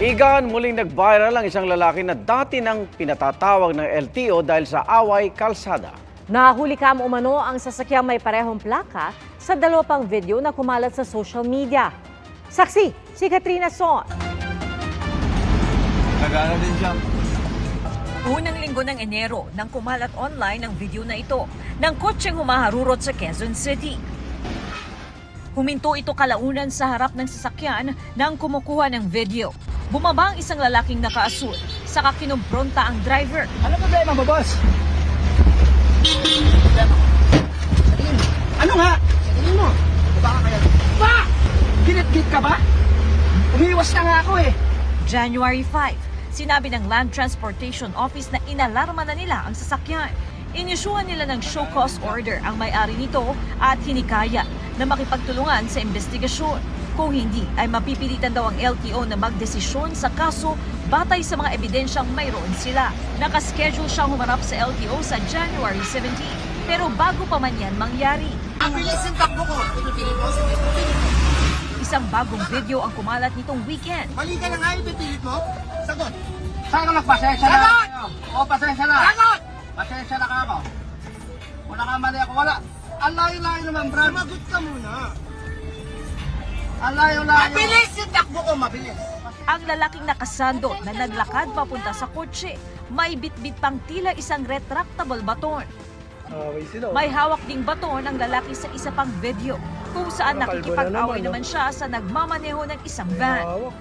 Igan, muling nag-viral ang isang lalaki na dati nang pinatatawag ng LTO dahil sa away kalsada. Nahuli kam umano ang sasakyang may parehong plaka sa dalawa pang video na kumalat sa social media. Saksi, si Katrina Son. Nagana din siya. Unang linggo ng Enero nang kumalat online ang video na ito ng kotseng humaharurot sa Quezon City. Huminto ito kalaunan sa harap ng sasakyan nang kumukuha ng video. Bumaba ang isang lalaking nakaasul, saka kinumpronta ang driver. Ano problema mo, boss? Ano nga? Sabihin mo. Baka kaya. Ba! Ginit-git ka ba? Umiwas na nga ako eh. January 5, sinabi ng Land Transportation Office na inalarma na nila ang sasakyan. Inisyuhan nila ng show cause order ang may-ari nito at hinikaya na makipagtulungan sa investigasyon. Kung hindi, ay mapipilitan daw ang LTO na magdesisyon sa kaso batay sa mga ebidensyang mayroon sila. Nakaschedule siyang humarap sa LTO sa January 17. Pero bago pa man yan mangyari, Ang bilis ng takbo ko. Isang bagong video ang kumalat nitong weekend. Mali ka na nga, ipipilit mo? Sagot. Sana magpasensya na. Sagot! Oo, pasensya na. Sagot! Pasensya na ka ako. Wala ka mali ako. Wala. Ang layo-layo naman, bro. Sumagot ka muna. Ang layo-layo. Mabilis yung takbo ko, mabilis. Ang lalaking nakasando na naglakad papunta sa kotse, may bitbit pang tila isang retractable baton. May hawak ding baton ang lalaki sa isa pang video kung saan nakikipag-away naman siya sa nagmamaneho ng isang van.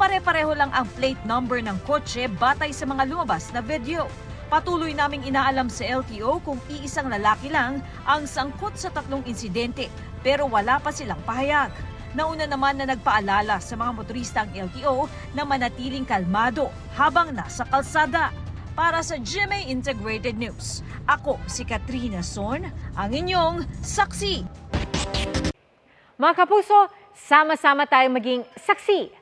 Pare-pareho lang ang plate number ng kotse batay sa mga lumabas na video. Patuloy naming inaalam sa LTO kung iisang lalaki lang ang sangkot sa tatlong insidente pero wala pa silang pahayag. Nauna naman na nagpaalala sa mga motorista ang LTO na manatiling kalmado habang nasa kalsada. Para sa GMA Integrated News, ako si Katrina Son, ang inyong saksi. Mga kapuso, sama-sama tayong maging saksi.